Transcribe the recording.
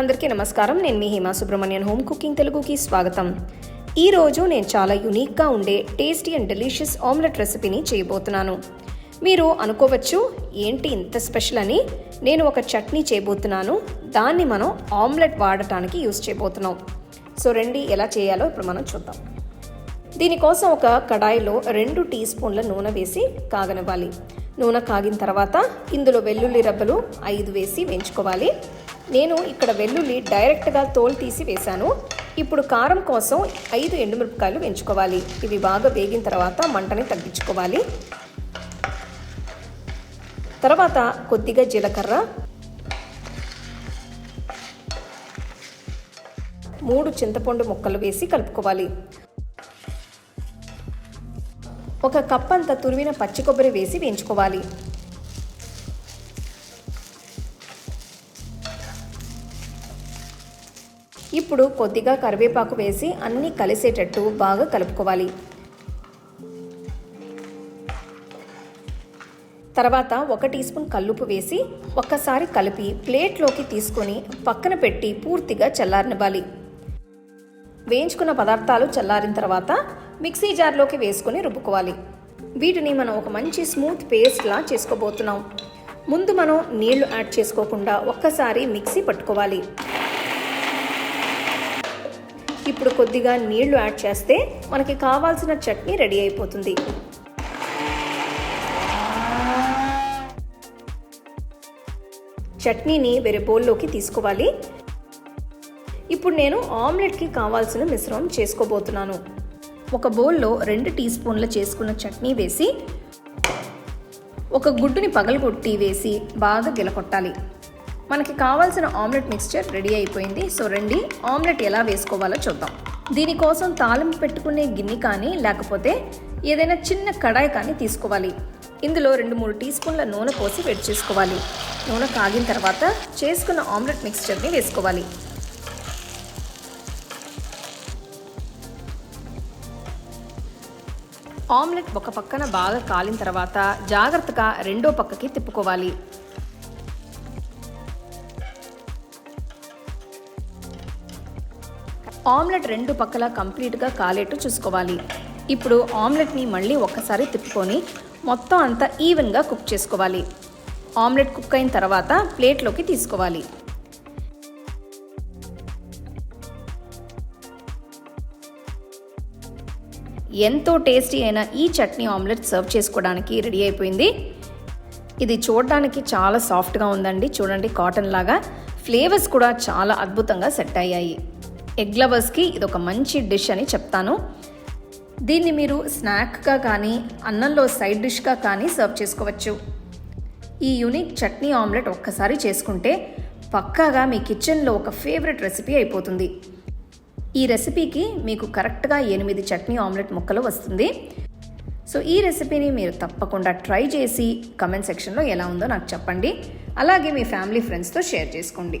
అందరికీ నమస్కారం. నేను మీ హేమా సుబ్రహ్మణ్యన్. హోమ్ కుకింగ్ తెలుగుకి స్వాగతం. ఈరోజు నేను చాలా యునిక్గా ఉండే టేస్టీ అండ్ డెలిషియస్ ఆమ్లెట్ రెసిపీని చేయబోతున్నాను. మీరు అనుకోవచ్చు ఏంటి ఇంత స్పెషల్ అని. నేను ఒక చట్నీ చేయబోతున్నాను. దాన్ని మనం ఆమ్లెట్ వాడటానికి యూస్ చేయబోతున్నాం. సో రండి ఎలా చేయాలో ఇప్పుడు మనం చూద్దాం. దీనికోసం ఒక కడాయిలో రెండు టీ స్పూన్ల నూనె వేసి కాగనివ్వాలి. నూనె కాగిన తర్వాత ఇందులో వెల్లుల్లి రబ్బలు ఐదు వేసి వేయించుకోవాలి. నేను ఇక్కడ వెల్లుల్లి డైరెక్ట్గా తోలు తీసి వేశాను. ఇప్పుడు కారం కోసం ఐదు ఎండుమిరపకాయలు వేయించుకోవాలి. ఇవి బాగా వేగిన తర్వాత మంటని తగ్గించుకోవాలి. తర్వాత కొద్దిగా జీలకర్ర. మూడు చింతపండు ముక్కలు వేసి కలుపుకోవాలి. ఒక కప్ అంత తురిమిన పచ్చి కొబ్బరి వేసి వేయించుకోవాలి. ఇప్పుడు కొద్దిగా కరివేపాకు వేసి అన్నీ కలిసేటట్టు బాగా కలుపుకోవాలి. తర్వాత ఒక టీ స్పూన్ కల్లుపు వేసి ఒక్కసారి కలిపి ప్లేట్లోకి తీసుకొని పక్కన పెట్టి పూర్తిగా చల్లారనివ్వాలి. వేయించుకున్న పదార్థాలు చల్లారిన తర్వాత మిక్సీ జార్లోకి వేసుకొని రుబ్బుకోవాలి. వీటిని మనం ఒక మంచి స్మూత్ పేస్ట్లా చేసుకోబోతున్నాం. ముందు మనం నీళ్ళు యాడ్ చేసుకోకుండా ఒక్కసారి మిక్సీ పట్టుకోవాలి. ఇప్పుడు కొద్దిగా నీళ్ళు యాడ్ చేస్తే మనకి కావాల్సిన చట్నీ రెడీ అయిపోతుంది. చట్నీని వేరే బౌల్లోకి తీసుకోవాలి. ఇప్పుడు నేను ఆమ్లెట్కి కావాల్సిన మిశ్రమం చేసుకోబోతున్నాను. ఒక బౌల్లో రెండు టీ స్పూన్ల చేసుకున్న చట్నీ వేసి ఒక గుడ్డుని పగలగొట్టి వేసి బాగా గిలకొట్టాలి మనకి కావాల్సిన ఆమ్లెట్ మిక్స్చర్ రెడీ అయిపోయింది. సో రండి ఆమ్లెట్ ఎలా వేసుకోవాలో చూద్దాం. దీనికోసం తాలింపు పెట్టుకునే గిన్నె కానీ లేకపోతే ఏదైనా చిన్న కడాయి కానీ తీసుకోవాలి. ఇందులో రెండు మూడు టీ స్పూన్ల నూనె పోసి వేడి చేసుకోవాలి. నూనె కాగిన తర్వాత చేసుకున్న ఆమ్లెట్ మిక్స్చర్ని వేసుకోవాలి. ఆమ్లెట్ ఒక పక్కన బాగా కాలిన తర్వాత జాగ్రత్తగా రెండో పక్కకి తిప్పుకోవాలి. ఆమ్లెట్ రెండు పక్కల కంప్లీట్గా కాలేట్టు చూసుకోవాలి. ఇప్పుడు ఆమ్లెట్ని మళ్ళీ ఒక్కసారి తిప్పుకొని మొత్తం అంతా ఈవెన్గా కుక్ చేసుకోవాలి. ఆమ్లెట్ కుక్ అయిన తర్వాత ప్లేట్లోకి తీసుకోవాలి. ఎంతో టేస్టీ అయిన ఈ చట్నీ ఆమ్లెట్ సర్వ్ చేసుకోవడానికి రెడీ అయిపోయింది. ఇది చూడడానికి చాలా సాఫ్ట్గా ఉందండి. చూడండి కాటన్ లాగా. ఫ్లేవర్స్ కూడా చాలా అద్భుతంగా సెట్ అయ్యాయి. ఎగ్ లవర్స్కి ఇది ఒక మంచి డిష్ అని చెప్తాను. దీన్ని మీరు స్నాక్గా కానీ అన్నంలో సైడ్ డిష్గా కానీ సర్వ్ చేసుకోవచ్చు. ఈ యూనిక్ చట్నీ ఆమ్లెట్ ఒక్కసారి చేసుకుంటే పక్కాగా మీ కిచెన్లో ఒక ఫేవరెట్ రెసిపీ అయిపోతుంది. ఈ రెసిపీకి మీకు కరెక్ట్గా ఎనిమిది చట్నీ ఆమ్లెట్ ముక్కలు వస్తుంది. సో ఈ రెసిపీని మీరు తప్పకుండా ట్రై చేసి కమెంట్ సెక్షన్లో ఎలా ఉందో నాకు చెప్పండి. అలాగే మీ ఫ్యామిలీ ఫ్రెండ్స్తో షేర్ చేసుకోండి.